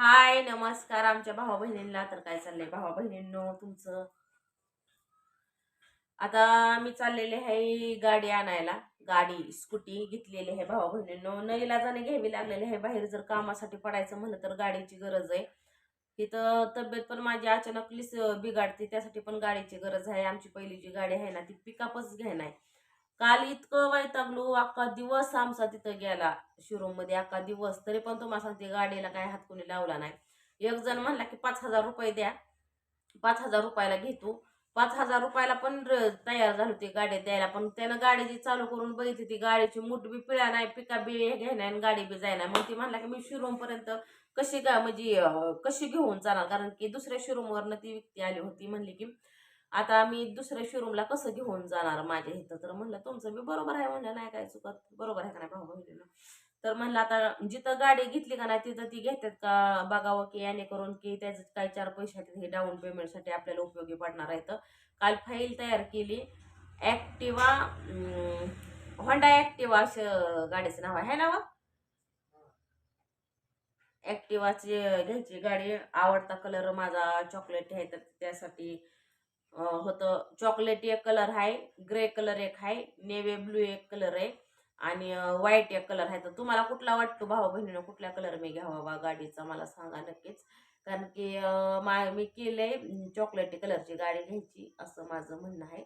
हाय नमस्कार आमच्या भावा बहिणींना. तर काय चाललंय भावा बहिणींनो? तुमचं? आता मी चाललेले आहे गाडी आणायला. गाडी स्कूटी घेतलेली आहे भावा बहिणींनो. नईला जाणे घ्यावी लागलेली आहे. बाहेर जर कामासाठी पडायचं म्हणलं तर गाडीची गरज आहे. तिथं तब्येत पण माझी अचानक लिस बिघाडते. त्यासाठी पण गाडीची गरज आहे. आमची पहिली जी गाडी आहे ना ती पिकअपच घेणार आहे. काल इतकं वैतागलो अख्खा दिवस आमचा तिथं गेला. शोरूममध्ये मध्ये अख्खा दिवस तरी पण तुम्हाला सांगते गाडीला काय हात कोणी लावला नाही. एक जण म्हणला की पाच हजार रुपये द्या. पाच हजार रुपयाला घेतो. पाच हजार रुपयाला पण तयार झाली होती गाडी द्यायला पण त्यानं गाडी जी चालू करून बघितली ती गाडीची मूठ बी पिळा नाही पिका बी घेणार आणि गाडी बी जायला मग ती म्हणला की मी शोरूमपर्यंत पर्यंत कशी का म्हणजे कशी घेऊन जाणार? कारण की दुसऱ्या शोरूमवरनं ती व्यक्ती आली होती म्हणली की आता मी दुसऱ्या शोरूमला कसं घेऊन जाणार माझ्या इथं? तर म्हणलं तुमचं बी बरोबर आहे म्हणलं नाही काय चुकत. बरोबर आहे का नाही भाऊ बहिणीनं? तर म्हणलं आता जिथं गाडी घेतली का नाही तिथं ती घेतात का? बघावं की याने करून की त्याचे काय चार पैसे हे डाऊन पेमेंटसाठी आपल्याला उपयोगी पडणार आहेत काल फाईल तयार केली. ॲक्टिवा होंडा ॲक्टिवा असं गाडीचं नाव आहे. ना ॲक्टिवाची घ्यायची गाडी. आवडता कलर माझा चॉकलेट आहे तर त्यासाठी होतं. चॉकलेट एक कलर आहे ग्रे कलर एक आहे नेव्ही ब्लू एक कलर आहे आणि व्हाईट एक कलर आहे. तर तुम्हाला कुठला वाटतो भाऊ बहिणीनं? कुठल्या कलर मी घ्यावा बा गाडीचा? मला सांगा नक्कीच. कारण की मा मी केलंय चॉकलेटी कलरची गाडी घ्यायची असं माझं म्हणणं आहे.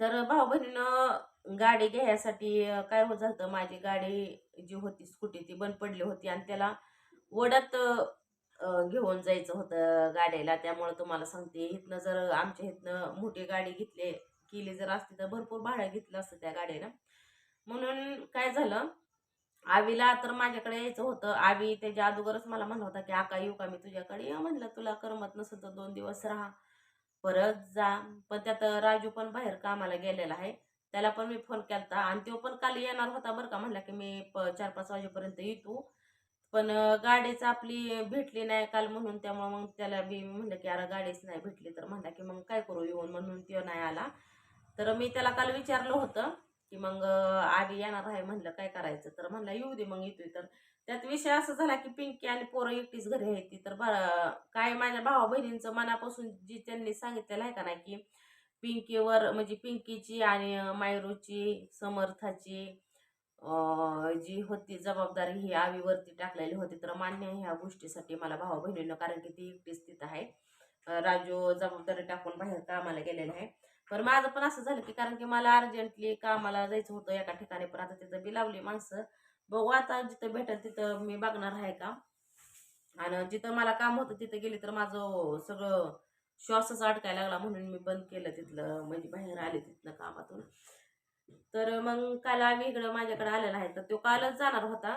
तर भाऊ बहिणीनं गाडी घ्यायसाठी काय होत झालं माझी गाडी जी होती स्कूटी ती बंद पडली होती आणि त्याला ओढत घेऊन जायचं होतं गाडीला त्यामुळं तुम्हाला सांगते इथनं जर आमच्या इथनं मोठी गाडी घेतली केली जर असती तर भरपूर भाडं घेतलं असतं त्या गाडीनं म्हणून काय झालं आवीला तर माझ्याकडे यायचं होतं. आवी त्याच्या अगोदरच मला म्हणत होता की आका येऊ का मी तुझ्याकडे? ये म्हणलं तुला करमत नसेल तर दोन दिवस राहा. परत जा. पण त्यात राजू पण बाहेर कामाला गेलेला आहे. त्याला पण मी फोन केलता आणि तो पण काल येणार होता बरं का. म्हणला की मी प चार पाच वाजेपर्यंत येतो. पण गाडीच आपली भेटली नाही काल म्हणून त्यामुळं मग त्याला बी म्हणलं की अरे गाडीच नाही भेटली तर. म्हणला की मग काय करू येऊन? म्हणून तो नाही आला. तर मी त्याला काल विचारलं होतं की मग आधी येणार आहे. म्हणलं काय करायचं? तर म्हणला येऊ दे मग येतोय. तर त्यात विषय असा झाला की पिंकी आणि पोरं एकटीच घरी आहे ती. तर बरं काय माझ्या भावा बहिणींचं मनापासून जी त्यांनी सांगितलेलं आहे का नाही की पिंकीवर म्हणजे पिंकीची आणि मायरूची समर्थाची जी होती जबाबदारी ही आवीवरती टाकलेली होती तर मान्य आहे ह्या गोष्टीसाठी मला भावा बहिणीनं कारण की ती एकटीच तिथं आहे. राजू जबाबदारी टाकून बाहेर कामाला गेलेला आहे. पण माझं पण असं झालं की कारण की मला अर्जंटली कामाला जायचं होतं एका ठिकाणी पण आता तिथं बिलावली माणसं. बघू आता जिथं भेटेल तिथं मी बघणार आहे का आणि जिथं मला काम होतं तिथं गेली तर माझं सगळं श्वासच अडकायला लागला म्हणून मी बंद केलं तिथलं म्हणजे बाहेर आले तिथनं कामातून. तर मग काल आम्ही इकडं माझ्याकडे आलेला आहे. तर तो कालच जाणार होता.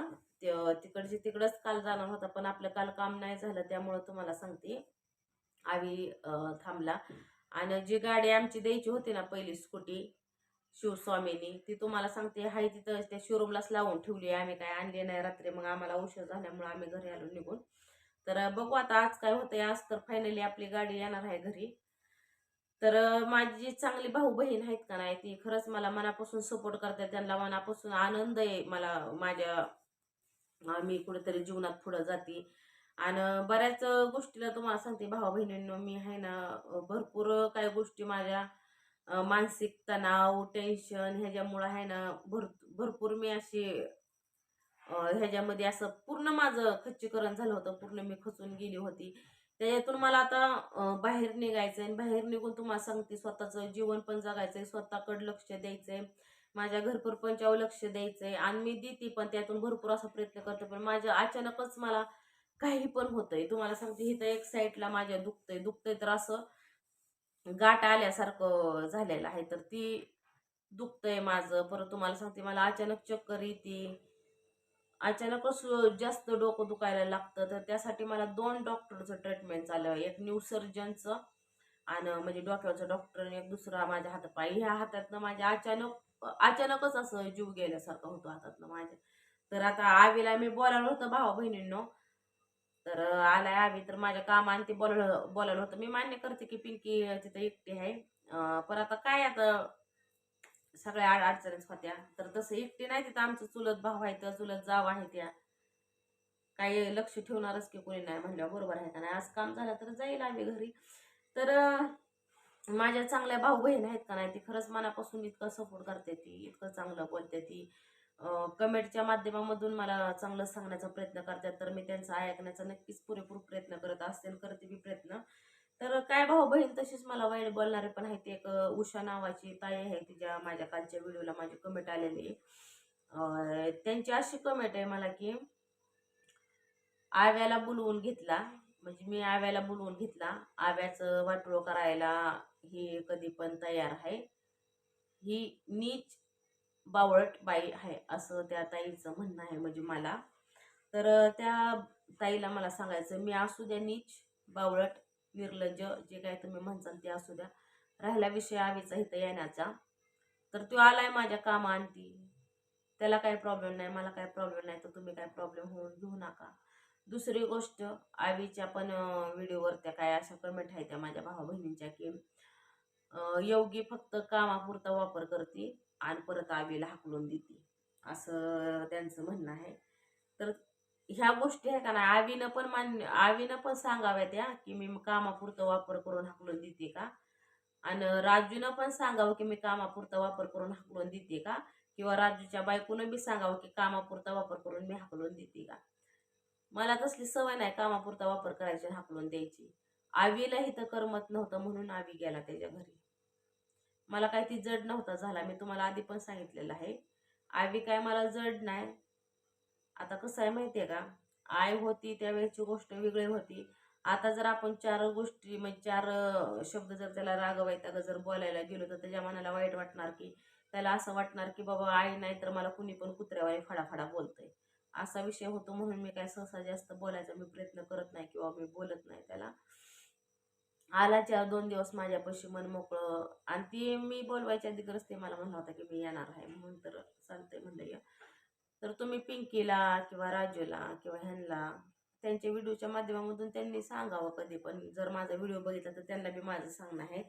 तिकडची तिकडंच काल जाणार होता पण आपलं काल काम नाही झालं त्यामुळं तुम्हाला सांगते. आम्ही थांबला. आणि जी गाडी आमची द्यायची होती ना पहिली स्कूटी शिवस्वामीनी ती तुम्हाला सांगते हाय तिथं त्या शोरूमलाच लावून ठेवली आम्ही काय आणली नाही रात्री मग आम्हाला उशीर झाल्यामुळे आम्ही घरी आलो निघून. तर बघू आता आज काय होतंय. आज तर फायनली आपली गाडी येणार आहे घरी. तर माझी जी चांगली भाऊ बहीण आहेत का नाही ती खरंच मला मनापासून सपोर्ट करतात. त्यांना मनापासून आनंद आहे मला माझ्या मी कुठेतरी जीवनात पुढं जाते. आणि बऱ्याच गोष्टीला तुम्हाला सांगते. भावा बहिणींनो मी आहे ना भरपूर काही गोष्टी माझ्या मानसिक तणाव टेन्शन ह्याच्यामुळं आहे ना भर भरपूर मी अशी ह्याच्यामध्ये असं पूर्ण माझं खच्चीकरण झालं होतं. पूर्ण मी खचून गेली होती. त्याच्यातून मला आता बाहेर निघायचं आहे बाहेर निघून तुम्हाला सांगते स्वतःचं जीवन पण जगायचं आहे स्वतःकडे लक्ष द्यायचं आहे माझ्या घरपरपंचावर लक्ष द्यायचं आहे आणि मी देते पण त्यातून भरपूर असा प्रयत्न करते पण माझ्या अचानकच मला काही पण होतंय. तुम्हाला सांगते इथं एक साईडला माझ्या दुखतंय दुखतंय तर असं गाठ आल्यासारखं झालेलं आहे. तर ती दुखतंय माझं. परत तुम्हाला सांगते मला अचानक चक्कर येते. अचानकच जास्त डोकं दुखायला लागतं तर त्यासाठी मला दोन डॉक्टरचं ट्रीटमेंट चालू आहे. एक न्यू सर्जनचं आणि म्हणजे डोक्यावरचं डॉक्टर आणि एक दुसरा माझ्या हातापाय ह्या हातातनं माझ्या अचानक अचानकच असं जीव गेल्यासारखं होतो हातातनं माझ्या. तर आता आवीला मी बोलावलं होतं भावा बहिणींनो. तर आलाय आवी तर माझ्या काम आणि ते बोलावलं बोलावलं होतं. मी मान्य करते की पिंकी तिथं एकटी आहे. पर आता काय आता सगळ्या आड अडचणीच होत्या. तर तसं एकटी नाही तिथं आमचं चुलत भाऊ आहे तर चुलत जाव आहे त्या. काही लक्ष ठेवणारच की कोणी नाही म्हणल्यावर बरोबर आहे का नाही. आज काम झालं तर जाईल आम्ही घरी. तर माझ्या चांगल्या भाऊ बहीण आहेत का नाही ती खरंच मनापासून इतकं सपोर्ट करते ती इतकं चांगलं बोलते ती. कमेंटच्या माध्यमामधून मला चांगलं सांगण्याचा प्रयत्न करतात. तर मी त्यांचा ऐकण्याचा नक्कीच पुरेपूर प्रयत्न करत असते करते मी प्रयत्न. तर काय भाऊ बहीण तशीच मला वाईट बोलणारे पण आहेत एक उषा नावाची ताई आहे तिच्या माझ्या कालच्या व्हिडिओला माझी कमेंट आलेली त्यांची अशी कमेंट आहे मला की आव्याला बोलवून घेतला म्हणजे मी आव्याला बोलवून घेतला आव्याचं वाटोळं करायला ही कधी पण तयार आहे. ही नीच बावळट बाई आहे असं त्या ताईचं म्हणणं आहे म्हणजे मला. तर त्या ताईला मला सांगायचं मी असू द्या नीच बावळट निर्लज्ज जे काय तुम्ही म्हणसाल ते असू द्या. राहिला विषय आवीचा इथं येण्याचा. तर तो आलाय माझ्या कामा आणती त्याला काही प्रॉब्लेम नाही मला काही प्रॉब्लेम नाही तर तुम्ही काय प्रॉब्लेम होऊन घेऊ नका. दुसरी गोष्ट आवीच्या पण व्हिडिओवर त्या काय अशा कमेंट आहेत त्या माझ्या भावा बहिणींच्या की योगी फक्त कामापुरता वापर करते आणि परत आवीला हाकलून देते. असं त्यांचं म्हणणं आहे. तर ह्या गोष्टी आहे का ना आवीनं पण मान्य आवीनं पण सांगाव्या त्या की मी कामापुरता वापर करून हाकलून देते का? आणि राजूनं पण सांगावं की मी कामापुरता वापर करून हाकलून देते का? किंवा राजूच्या बायकोनं बी सांगावं की कामापुरता वापर करून मी हाकलून देते का? मला तसली सवय नाही कामापुरता वापर करायची हाकलून द्यायची. आवीला तर करमत नव्हतं म्हणून आवी गेला त्याच्या घरी. मला काय ती जड नव्हता झाला. मी तुम्हाला आधी पण सांगितलेलं आहे. आवी काय मला जड नाही. आता कसं आहे माहिती आहे का? आई होती त्यावेळेची गोष्ट वेगळी होती. आता जर आपण चार गोष्टी म्हणजे चार शब्द जर त्याला रागवायचा जर बोलायला गेलो तर त्याच्या मनाला वाईट वाटणार की त्याला असं वाटणार की बाबा आई नाही तर मला कुणी पण कुत्र्यावाई फडाफडा बोलतंय. असा विषय होतो म्हणून मी काय सहसा जास्त बोलायचा मी प्रयत्न करत नाही किंवा मी बोलत नाही त्याला. आला चार दोन दिवस माझ्यापाशी मन मोकळं आणि ती मी बोलवायच्या आधी गरज ते मला म्हणला होता की मी येणार आहे. म्हणून तर सांगते म्हणलं या. तर तुम्ही पिंकीला किंवा राजूला किंवा ह्यांना त्यांच्या व्हिडिओच्या माध्यमामधून त्यांनी सांगावं कधी पण. जर माझा व्हिडिओ बघितला तर त्यांना बी माझं सांगणं आहे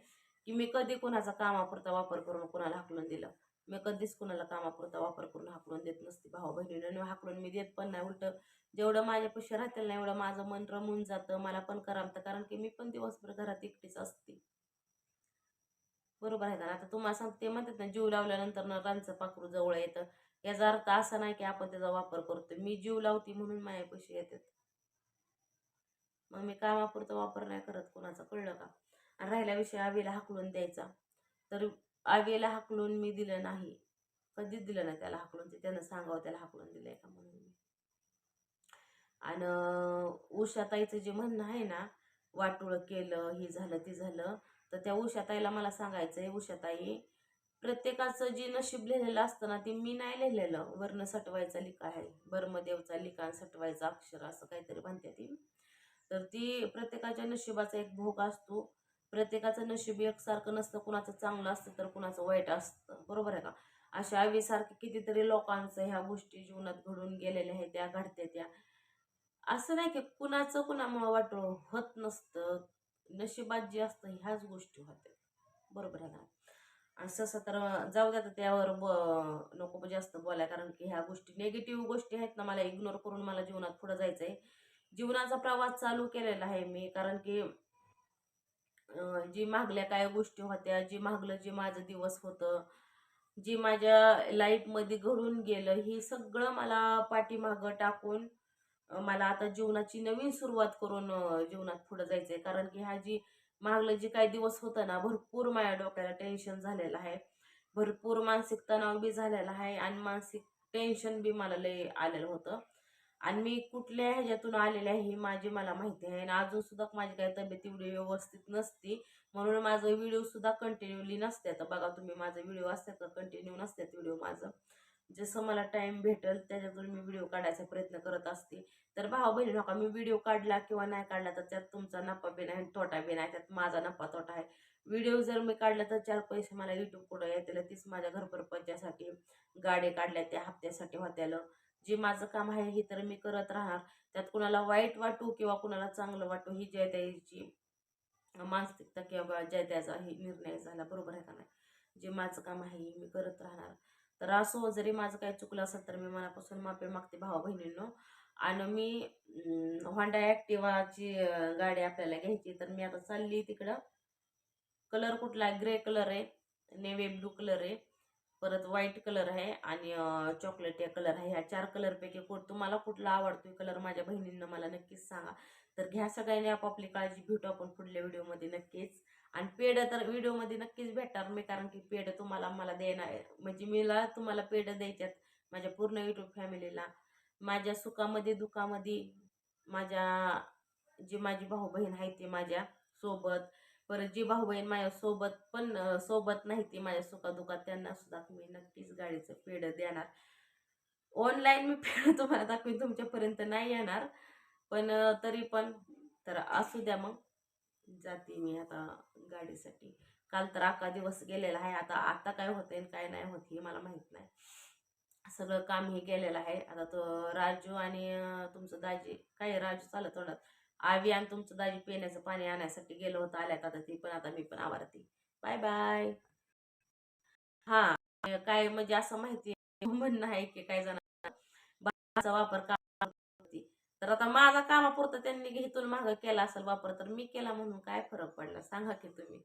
की मी कधी कुणाचा कामापुरता वापर करून कुणाला हाकलून दिलं? मी कधीच कुणाला कामापुरता वापर करून हाकलून देत नसते. भाऊ बहिणीनं हाकलून मी देत पण नाही. उलट जेवढं माझ्यापाशी राहतील ना एवढं माझं मन रमून जातं. मला पण करामतं कारण की मी पण दिवसभर घरात एकटीच असते. बरोबर आहे का ना? आता तुम्हाला सांगते म्हणतात ना जीव लावल्यानंतर ना रांचं पाखरू जवळ येतं. याचा अर्थ असा नाही की आपण त्याचा वापर करतो मी जीव लावती म्हणून माझ्यापाशी येतात. मग मी कामापुरता वापर नाही करत कोणाचा कळलं का? आणि राहिला विषय आवीला हाकलून द्यायचा. तर आवीला हाकलून मी दिलं नाही. कधीच दिलं नाही त्याला हाकलून. ते त्यानं सांगावं त्याला हाकलून दिलंय का म्हणून मी. आणि उषाताईचं जे म्हणणं आहे ना वाटोळं केलं हे झालं ते झालं तर त्या उषाताईला मला सांगायचं आहे उषाताई प्रत्येकाचं जे नशीब लिहिलेलं असतं ना ते मी नाही लिहिलेलं. वर्ण सटवायचा लिखा आहे. बर्मदेवचा लिखाण सटवायचा अक्षर असं काहीतरी म्हणते ती. तर ती प्रत्येकाच्या नशिबाचा एक भोग असतो. प्रत्येकाचं नशीब एकसारखं नसतं. कुणाचं चांगलं असतं तर कुणाचं वाईट असतं. बरोबर आहे का? अशा आवीसारखे कितीतरी लोकांचं ह्या गोष्टी जीवनात घडून गेलेल्या आहेत त्या घडत्या त्या. असं नाही की कुणाचं कुणामुळं वाटो होत नसतं. नशिबात जे असतं ह्याच गोष्टी होत्या. बरोबर आहे का? आणि ससं तर जाऊ द्या तर त्यावर ब नको म्हणजे जास्त बोलाय. कारण की ह्या गोष्टी निगेटिव्ह गोष्टी आहेत ना मला इग्नोर करून मला जीवनात पुढं जायचं आहे जीवनाचा प्रवास चालू केलेला आहे मी. कारण की जी मागल्या काय गोष्टी होत्या जी मागलं जे माझं दिवस होतं जी माझ्या लाईफमध्ये घडून गेलं हे सगळं मला पाठीमागं टाकून मला आता जीवनाची नवीन सुरुवात करून जीवनात पुढं जायचं आहे कारण की ह्या जी मागलं जे काही दिवस होतं ना भरपूर माझ्या डोक्याला टेन्शन झालेलं आहे. भरपूर मानसिक तणाव बी झालेला आहे आणि मानसिक टेन्शन बी मला लय आलेलं होतं. आणि मी कुठल्या ह्याच्यातून आलेले आहे हे माझी मला माहिती आहे आणि अजून सुद्धा माझी काही तब्येत एवढी व्यवस्थित नसती. म्हणून माझं व्हिडिओ सुद्धा कंटिन्यूली नसते. आता बघा तुम्ही माझं व्हिडिओ असतात तर कंटिन्यू नसतात व्हिडिओ माझं. जसं मला टाईम भेटेल त्याच्यातून मी व्हिडिओ काढायचा प्रयत्न करत असते. तर भाऊ बहिणी नका मी व्हिडिओ काढला किंवा नाही काढला तर त्यात तुमचा नफा बी नाही तोटा बी नाही त्यात माझा नफा तोटा आहे. व्हिडिओ जर मी काढला तर चार पैसे मला युट्यूब पुढं येतील तीच माझ्या घरपरपंचासाठी गाडे काढल्या त्या हप्त्यासाठी होत्याला. जे माझं काम आहे हे तर मी करत राहणार. त्यात कुणाला वाईट वाटू किंवा कुणाला चांगलं वाटू ही जय त्याची मानसिकता किंवा जय त्याचा हे निर्णय झाला. बरोबर आहे का नाही? जे माझं काम आहे हे मी करत राहणार. तर असो जरी माझं काही चुकलं असेल तर मी मनापासून माफी मागते भावा बहिणींनो आणि मी होंडा ॲक्टिवाची गाडी आपल्याला घ्यायची. तर मी आता चालली तिकडं. कलर कुठला आहे? ग्रे कलर आहे. नेव्ही ब्लू कलर आहे. परत व्हाईट कलर आहे आणि चॉकलेट या कलर आहे. ह्या चार कलरपैकी कुठ तुम्हाला कुठला आवडतोय कलर माझ्या बहिणींना मला नक्कीच सांगा. तर घ्या सगळ्यांनी आपापली काळजी भेटू आपण पुढल्या व्हिडिओमध्ये नक्कीच. आणि पेढं तर व्हिडिओमध्ये नक्कीच भेटणार मी कारण की पेढं तुम्हाला मला देणार म्हणजे मीला तुम्हाला पेढं द्यायच्यात माझ्या पूर्ण युट्यूब फॅमिलीला माझ्या सुखामध्ये दुखामध्ये माझ्या जी माझी भाऊ बहीण आहे ती माझ्या सोबत. परत जी भाऊ बहीण माझ्या सोबत पण सोबत नाही ती माझ्या सुखादुखात त्यांना सुद्धा मी नक्कीच गाडीचं पेढं देणार. ऑनलाईन मी पेढं तुम्हाला दाखवीन तुमच्यापर्यंत नाही येणार. पण तरी पण तर असू द्या मग. जाते मी आता गाडीसाठी. काल तर अख्खा दिवस गेलेला आहे. आता आता काय होते काय नाही होत हे मला माहीत नाही. सगळं काम हे केलेलं आहे. आता तो राजू आणि तुमचं दाजी काय राजू चालत तोंडात? आवी आणि तुमचं दाजी पिण्याचं पाणी आणण्यासाठी गेलो होतं आल्यात आता ती पण आता मी पण आवडते बाय बाय. हा काय म्हणजे असं माहिती म्हणणं आहे की काय जणांना बाचा वापर का तर आता माझा कामापुरतं त्यांनी घेतून मागं केला असेल वापर तर मी केला म्हणून काय फरक पडला? सांगा की तुम्ही.